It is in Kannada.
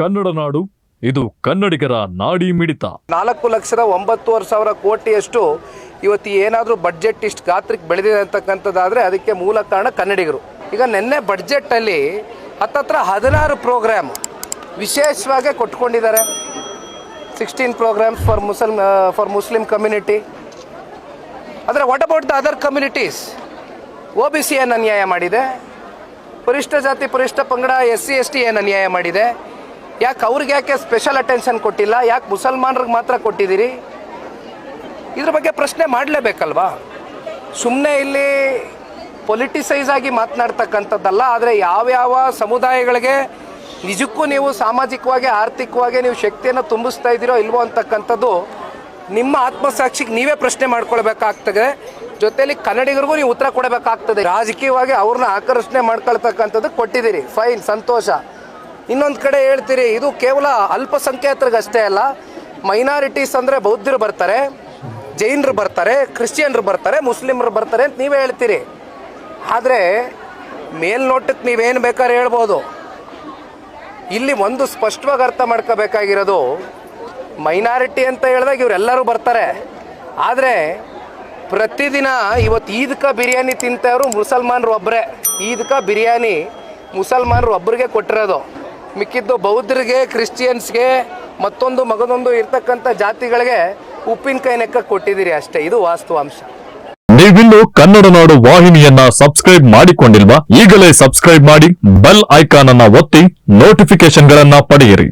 ಕನ್ನಡ ನಾಡು, ಇದು ಕನ್ನಡಿಗರ ನಾಡಿ ಮಿಡಿತ. ನಾಲ್ಕು ಲಕ್ಷದ ಒಂಬತ್ತುವರೆ ಸಾವಿರ ಕೋಟಿಯಷ್ಟು ಇವತ್ತು ಏನಾದರೂ ಬಡ್ಜೆಟ್ ಇಷ್ಟು ಗಾತ್ರಕ್ಕೆ ಬೆಳೆದಿದೆ ಅಂತಕ್ಕಂಥದ್ದಾದರೆ ಅದಕ್ಕೆ ಮೂಲ ಕಾರಣ ಕನ್ನಡಿಗರು. ಈಗ ನಿನ್ನೆ ಬಡ್ಜೆಟಲ್ಲಿ ಹತ್ತತ್ರ ಹದಿನಾರು ಪ್ರೋಗ್ರಾಮ್ ವಿಶೇಷವಾಗಿ ಕೊಟ್ಕೊಂಡಿದ್ದಾರೆ. Sixteen programs for Muslim for Muslim community ಆದರೆ what about the other communities O B C ಏನು ಅನ್ಯಾಯ ಮಾಡಿದೆ? ಪರಿಷ್ಠ ಜಾತಿ, ಪರಿಷ್ಠ ಪಂಗಡ ಎಸ್ ಸಿ ಎಸ್ ಟಿ ಏನು ಅನ್ಯಾಯ ಮಾಡಿದೆ? ಯಾಕೆ ಅವ್ರಿಗೆ ಯಾಕೆ ಸ್ಪೆಷಲ್ ಅಟೆನ್ಷನ್ ಕೊಟ್ಟಿಲ್ಲ? ಯಾಕೆ ಮುಸಲ್ಮಾನರಿಗೆ ಮಾತ್ರ ಕೊಟ್ಟಿದ್ದೀರಿ? ಇದ್ರ ಬಗ್ಗೆ ಪ್ರಶ್ನೆ ಮಾಡಲೇಬೇಕಲ್ವಾ? ಸುಮ್ಮನೆ ಇಲ್ಲಿ ಪೊಲಿಟಿಸೈಸ್ ಆಗಿ ಮಾತನಾಡ್ತಕ್ಕಂಥದ್ದಲ್ಲ, ಆದರೆ ಯಾವ್ಯಾವ ಸಮುದಾಯಗಳಿಗೆ ನಿಜಕ್ಕೂ ನೀವು ಸಾಮಾಜಿಕವಾಗಿ, ಆರ್ಥಿಕವಾಗಿ ನೀವು ಶಕ್ತಿಯನ್ನು ತುಂಬಿಸ್ತಾ ಇದ್ದೀರೋ ಇಲ್ವೋ ಅಂತಕ್ಕಂಥದ್ದು ನಿಮ್ಮ ಆತ್ಮಸಾಕ್ಷಿಗೆ ನೀವೇ ಪ್ರಶ್ನೆ ಮಾಡ್ಕೊಳ್ಬೇಕಾಗ್ತದೆ. ಜೊತೆಯಲ್ಲಿ ಕನ್ನಡಿಗರಿಗೂ ನೀವು ಉತ್ತರ ಕೊಡಬೇಕಾಗ್ತದೆ. ರಾಜಕೀಯವಾಗಿ ಅವ್ರನ್ನ ಆಕರ್ಷಣೆ ಮಾಡ್ಕೊಳ್ತಕ್ಕಂಥದ್ದು ಕೊಟ್ಟಿದ್ದೀರಿ. ಫೈನ್ ಸಂತೋಷ. ಇನ್ನೊಂದು ಕಡೆ ಹೇಳ್ತೀರಿ, ಇದು ಕೇವಲ ಅಲ್ಪಸಂಖ್ಯಾತರಿಗಷ್ಟೇ ಅಲ್ಲ ಮೈನಾರಿಟೀಸ್ ಅಂದರೆ ಬೌದ್ಧರು ಬರ್ತಾರೆ, ಜೈನರು ಬರ್ತಾರೆ, ಕ್ರಿಶ್ಚಿಯನ್ರು ಬರ್ತಾರೆ, ಮುಸ್ಲಿಮರು ಬರ್ತಾರೆ ಅಂತ ನೀವೇ ಹೇಳ್ತೀರಿ. ಆದರೆ, ಮೇಲ್ನೋಟಕ್ಕೆ ನೀವೇನು ಬೇಕಾದ್ರೆ ಹೇಳ್ಬೋದು. ಇಲ್ಲಿ ಒಂದು ಸ್ಪಷ್ಟವಾಗಿ ಅರ್ಥ ಮಾಡ್ಕೋಬೇಕಾಗಿರೋದು ಮೈನಾರಿಟಿ ಅಂತ ಹೇಳಿದಾಗ ಇವರೆಲ್ಲರೂ ಬರ್ತಾರೆ. ಆದರೆ, ಪ್ರತಿದಿನ ಇವತ್ತು ಈದ್ಕ ಬಿರಿಯಾನಿ ತಿಂತವರು ಮುಸಲ್ಮಾನರು ಒಬ್ಬರೇ ಈದ್ಕ ಬಿರಿಯಾನಿ ಮುಸಲ್ಮಾನರು ಒಬ್ಬರಿಗೆ ಕೊಟ್ಟಿರೋದು. ಮಿಕ್ಕಿದ್ದು ಬೌದ್ಧರಿಗೆ, ಕ್ರಿಶ್ಚಿಯನ್ಸ್ಗೆ, ಮತ್ತೊಂದು ಮಗದೊಂದು ಇರ್ತಕ್ಕಂಥ ಜಾತಿಗಳಿಗೆ ಉಪ್ಪಿನಕಾಯಿ ನೆಕ್ಕ ಕೊಟ್ಟಿದ್ದೀರಿ ಅಷ್ಟೇ. ಇದು ವಾಸ್ತವಾಂಶ. ನೀವಿನ್ನು ಕನ್ನಡ ನಾಡು ವಾಹಿನಿಯನ್ನ ಸಬ್ಸ್ಕ್ರೈಬ್ ಮಾಡಿಕೊಂಡಿಲ್ವಾ ಈಗಲೇ ಸಬ್ಸ್ಕ್ರೈಬ್ ಮಾಡಿ ಬೆಲ್ ಐಕಾನ್ ಅನ್ನ ಒತ್ತಿ ನೋಟಿಫಿಕೇಶನ್ಗಳನ್ನ ಪಡೆಯಿರಿ.